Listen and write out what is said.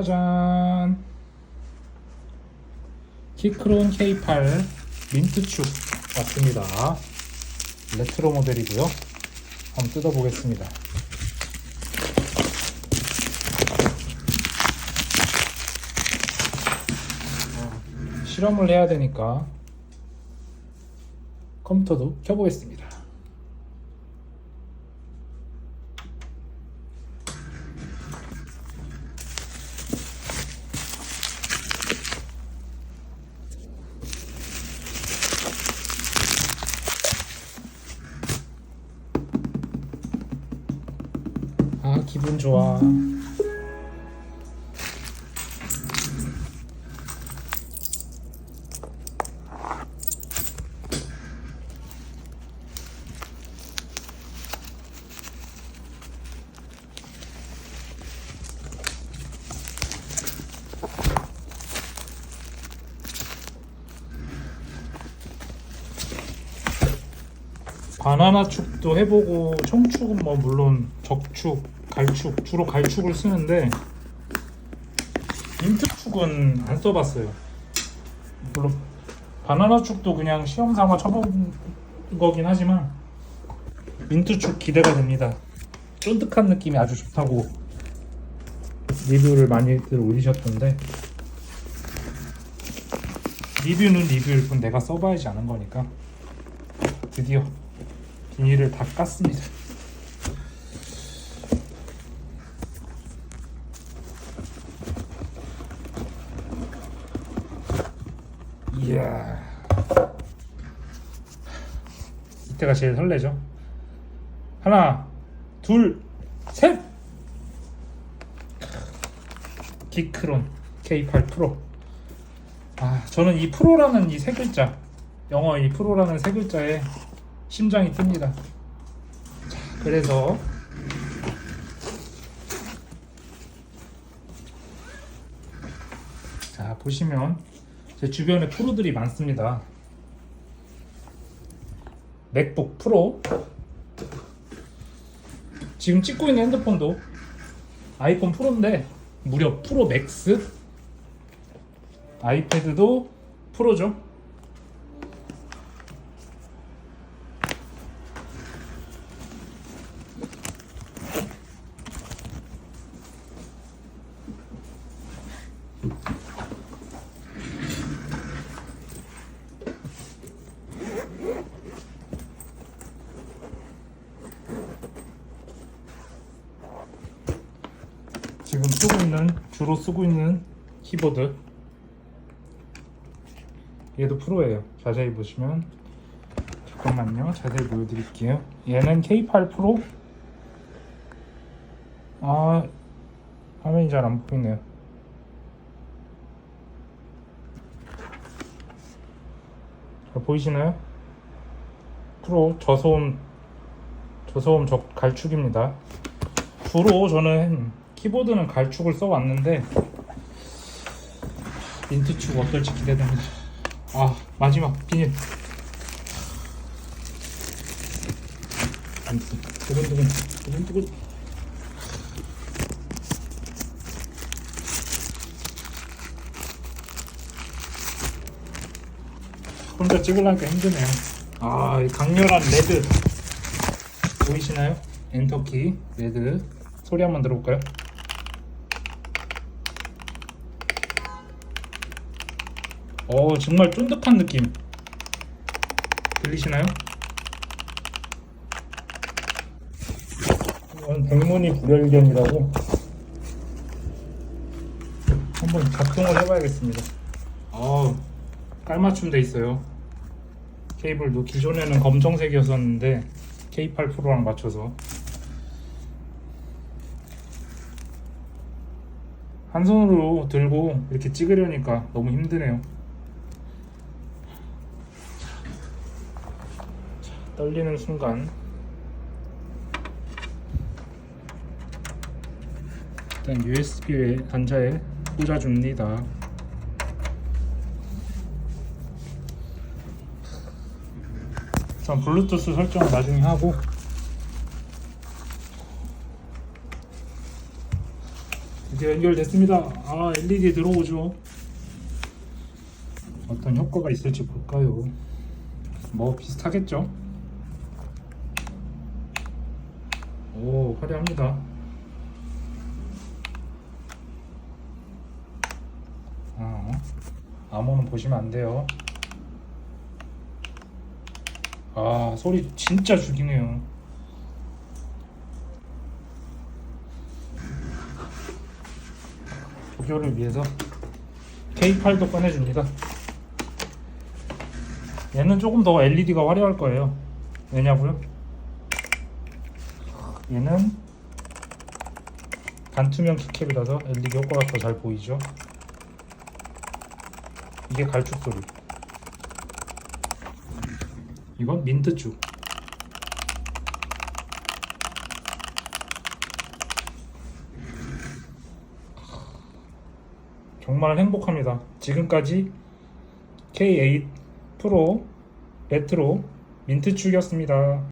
짜잔. 키크론 K8 민트축 왔습니다. 레트로 모델이고요. 한번 뜯어보겠습니다. 어, 실험을 해야 되니까 컴퓨터도 켜보겠습니다 기분 좋아. 바나나 축도 해보고 청축은 뭐 물론 적축, 갈축 주로 갈축을 쓰는데 민트축은 안 써봤어요. 물론 바나나 축도 그냥 시험 삼아 쳐본 거긴 하지만 민트축 기대가 됩니다. 쫀득한 느낌이 아주 좋다고 리뷰를 많이들 올리셨던데 리뷰는 리뷰일 뿐 내가 써봐야지 않은 거니까 드디어 비닐을 다 깠습니다. 이야. 이때가 제일 설레죠. 하나, 둘, 셋! 기크론 K8 프로. 아, 저는 이 프로라는 이 세 글자, 영어 이 프로라는 세 글자에 심장이 뜹니다. 자, 그래서 자 보시면 제 주변에 프로들이 많습니다. 맥북 프로 지금 찍고 있는 핸드폰도 아이폰 프로인데 무려 프로 맥스 아이패드도 프로죠. 지금 쓰고 있는 주로 쓰고 있는 키보드. 얘도 프로예요. 자세히 보시면. 잠깐만요. 자세히 보여드릴게요. 얘는 K8 프로? 아 화면이 잘 안 보이네요. 잘 보이시나요? 프로 저소음 저소음 적 갈축입니다. 주로 저는 키보드는 갈축을 써왔는데 민트축 어떨지 기대됩니다. 아 마지막 비닐. 민트 두근두근 두근두근. 혼자 찍으려니까 힘드네요. 아, 이 강렬한 레드 보이시나요? 엔터키 레드 소리 한번 들어볼까요? 어 정말 쫀득한 느낌 들리시나요? 이건 백문이 불여일견이라고 한번 작동을 해봐야겠습니다 어 깔맞춤 돼 있어요 케이블도 기존에는 검정색이었었는데 K8 프로랑 맞춰서 한 손으로 들고 이렇게 찍으려니까 너무 힘드네요. 떨리는 순간 일단 USB에 단자에 꽂아줍니다. 전 블루투스 설정 나중에 하고 이제 연결됐습니다. 아 LED 들어오죠. 어떤 효과가 있을지 볼까요? 뭐 비슷하겠죠? 오 화려합니다. 어, 암호는 보시면 안 돼요. 아 소리 진짜 죽이네요. 조교를 위해서 K8도 꺼내줍니다. 얘는 조금 더 LED가 화려할 거예요. 왜냐고요? 얘는 반투명 키캡이라서 LED 효과가 더 잘 보이죠. 이게 갈축 소리. 이건 민트축. 정말 행복합니다. 지금까지 K8 프로 레트로 민트축이었습니다.